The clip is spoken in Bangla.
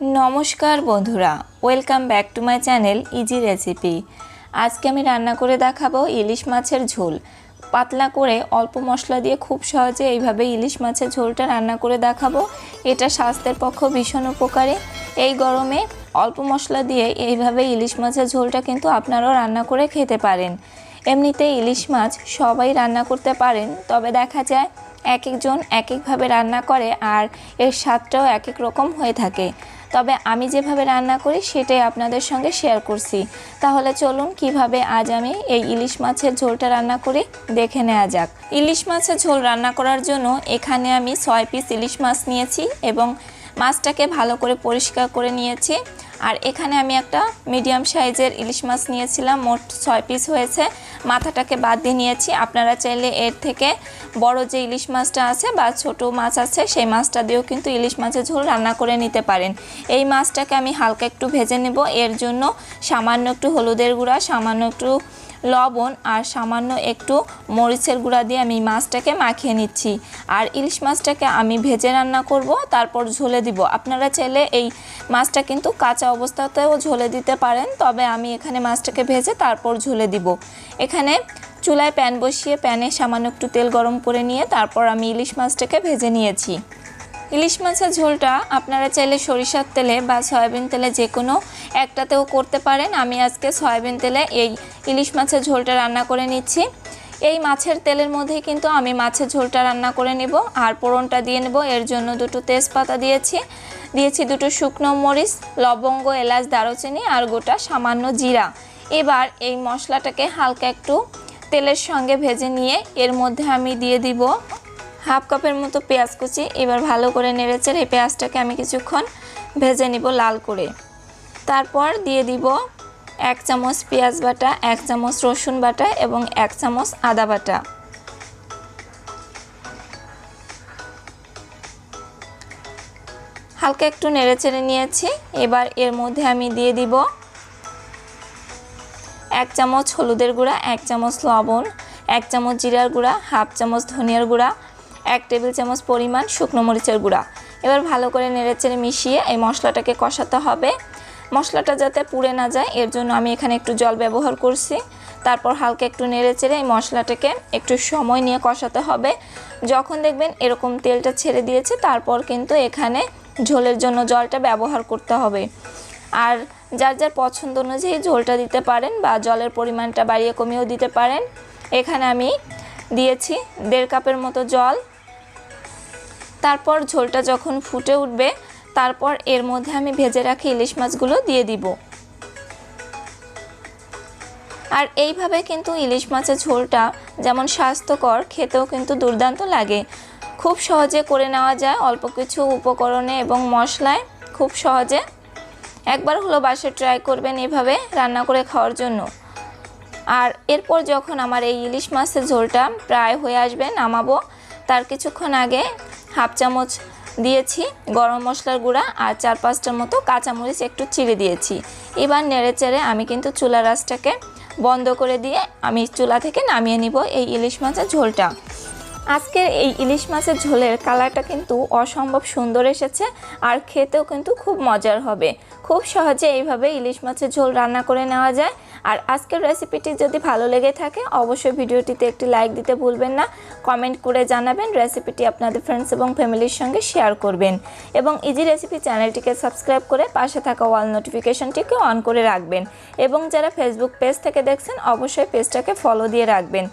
নমস্কার বন্ধুরা welcome back to my channel easy recipe আজকে আমি রান্না করে দেখাবো ইলিশ মাছের ঝোল। পাতলা করে অল্প মশলা দিয়ে খুব সহজে এইভাবে ইলিশ মাছের ঝোলটা রান্না করে দেখাবো। এটা স্বাস্থ্যের পক্ষে ভীষণ উপকারী। এই গরমে অল্প মশলা দিয়ে এইভাবে ইলিশ মাছের ঝোলটা কিন্তু আপনারাও রান্না করে খেতে পারেন। এমনিতে ইলিশ মাছ সবাই রান্না করতে পারেন, তবে দেখা যায় এক একজন এক একভাবে রান্না করে আর এর স্বাদটাও এক এক রকম হয়ে থাকে। তবে আমি যেভাবে রান্না করি সেটাই আপনাদের সঙ্গে শেয়ার করছি। তাহলে চলুন কীভাবে আজ আমি এই ইলিশ মাছের ঝোলটা রান্না করি, দেখে নেওয়া যাক। ইলিশ মাছের ঝোল রান্না করার জন্য এখানে আমি ছয় পিস ইলিশ মাছ নিয়েছি এবং মাছটাকে ভালো করে পরিষ্কার করে নিয়েছি। আর এখানে আমি একটা মিডিয়াম সাইজের ইলিশ মাছ নিয়েছিলাম, মোট ছয় পিস হয়েছে। মাথাটাকে বাদ দিয়ে নিয়েছি। আপনারা চাইলে এর থেকে বড় যে ইলিশ মাছটা আছে বা ছোট মাছ আছে, সেই মাছটা দিয়েও কিন্তু ইলিশ মাছের ঝোল রান্না করে নিতে পারেন। এই মাছটাকে আমি হালকা একটু ভেজে নেব। এর জন্য সামান্য একটু হলুদের গুঁড়া, সামান্য একটু লবণ আর সামান্য একটু মরিচের গুঁড়া দিয়ে আমি মাছটাকে মাখিয়ে নিচ্ছি। আর ইলিশ মাছটাকে আমি ভেজে রান্না করব, তারপর ঝোলে দিব। আপনারা চাইলে এই মাছটা কিন্তু কাঁচা অবস্থাতেও ঝোলে দিতে পারেন, তবে আমি এখানে মাছটাকে ভেজে তারপর ঝোলে দিব। এখানে চুলায় প্যান বসিয়ে প্যানে সামান্য একটু তেল গরম করে নিয়ে তারপর আমি ইলিশ মাছটাকে ভেজে নিয়েছি। ইলিশ মাছের ঝোলটা আপনারা চাইলে সরিষার তেলে বা সয়াবিন তেলে যে কোনো একটাতেও করতে পারেন। আমি আজকে সয়াবিন তেলে এই ইলিশ মাছের ঝোলটা রান্না করে নিচ্ছি। এই মাছের তেলের মধ্যেই কিন্তু আমি মাছের ঝোলটা রান্না করে নেব। আর পোড়নটা দিয়ে নেব। এর জন্য দুটো তেজপাতা দিয়েছি। দিয়েছি দুটো শুকনো মরিচ, লবঙ্গ, এলাচ, দারুচিনি আর গোটা সামান্য জিরা। এবার এই মশলাটাকে হালকা একটু তেলের সঙ্গে ভেজে নিয়ে এর মধ্যে আমি দিয়ে দিব হাফ কাপের মতো পেঁয়াজ কুচি, এবার ভালো করে নেড়েচেড়ে এই পেঁয়াজটাকে আমি কিছুক্ষণ ভেজে নিব লাল করে। তারপর দিয়ে দিব এক চামচ পেঁয়াজ বাটা, এক চামচ রসুন বাটা এবং এক চামচ আদা বাটা। হালকা একটু নেড়েচেড়ে নিয়েছি, এবার এর মধ্যে আমি দিয়ে দিব এক চামচ হলুদের গুঁড়া, এক চামচ লবণ, এক চামচ জিরার গুঁড়া, হাফ চামচ ধনিয়ার গুঁড়া এক টেবিল চামচ পরিমাণ শুকনো মরিচের গুঁড়া। এবার ভালো করে নেড়েচেড়ে মিশিয়ে এই মশলাটাকে কষাতে হবে। মশলাটা যাতে পুড়ে না যায়, এর জন্য আমি এখানে একটু জল ব্যবহার করছি। তারপর হালকা একটু নেড়েচেড়ে এই মশলাটাকে একটু সময় নিয়ে কষাতে হবে। যখন দেখবেন এরকম তেলটা ছেড়ে দিয়েছে, তারপর কিন্তু এখানে ঝোলের জন্য জলটা ব্যবহার করতে হবে। আর যার যার পছন্দ অনুযায়ী ঝোলটা দিতে পারেন বা জলের পরিমাণটা বাড়িয়ে কমিয়েও দিতে পারেন। এখানে আমি দিয়েছি দেড় কাপের মতো জল তারপর ঝোলটা যখন ফুটে উঠবে, তারপর এর মধ্যে আমি ভেজে রাখি ইলিশ মাছগুলো দিয়ে দিব। আর এইভাবে কিন্তু ইলিশ মাছের ঝোলটা যেমন স্বাস্থ্যকর, খেতেও কিন্তু দুর্দান্ত লাগে। খুব সহজে করে নেওয়া যায় অল্প কিছু উপকরণে এবং মশলায় খুব সহজে। একবার হলো বাসে ট্রাই করবেন এভাবে রান্না করে খাওয়ার জন্য। আর এরপর যখন আমার এই ইলিশ মাছের ঝোলটা প্রায় হয়ে আসবে, নামাবো, তার কিছুক্ষণ আগে হাফ চামচ দিয়েছি গরম মশলার গুঁড়া আর চার পাঁচটার মতো কাঁচামরিচ একটু চিড়ে দিয়েছি। এবার নেড়ে চেড়ে আমি কিন্তু চুলা রাসটাকে বন্ধ করে দিয়ে আমি চুলা থেকে নামিয়ে নিব এই ইলিশ মাছের ঝোলটা। আজকের এই ইলিশ মাছের ঝোলের কালারটা কিন্তু অসম্ভব সুন্দর এসেছে আর খেতেও কিন্তু খুব মজার হবে। খুব সহজে এইভাবে ইলিশ মাছের ঝোল রান্না করে নেওয়া যায়। আর আজকের রেসিপিটি যদি ভালো লেগে থাকে, অবশ্যই ভিডিওটিতে একটি লাইক দিতে ভুলবেন না। কমেন্ট করে জানাবেন রেসিপিটি আপনাদের ফ্রেন্ডস এবং ফ্যামিলির সঙ্গে শেয়ার করবেন। এবং ইজি রেসিপি চ্যানেলটিকে সাবস্ক্রাইব করে পাশে থাকা ওয়াল নোটিফিকেশনটিকে অন করে রাখবেন। এবং যারা ফেসবুক পেজ থেকে দেখছেন, অবশ্যই পেজটাকে ফলো দিয়ে রাখবেন।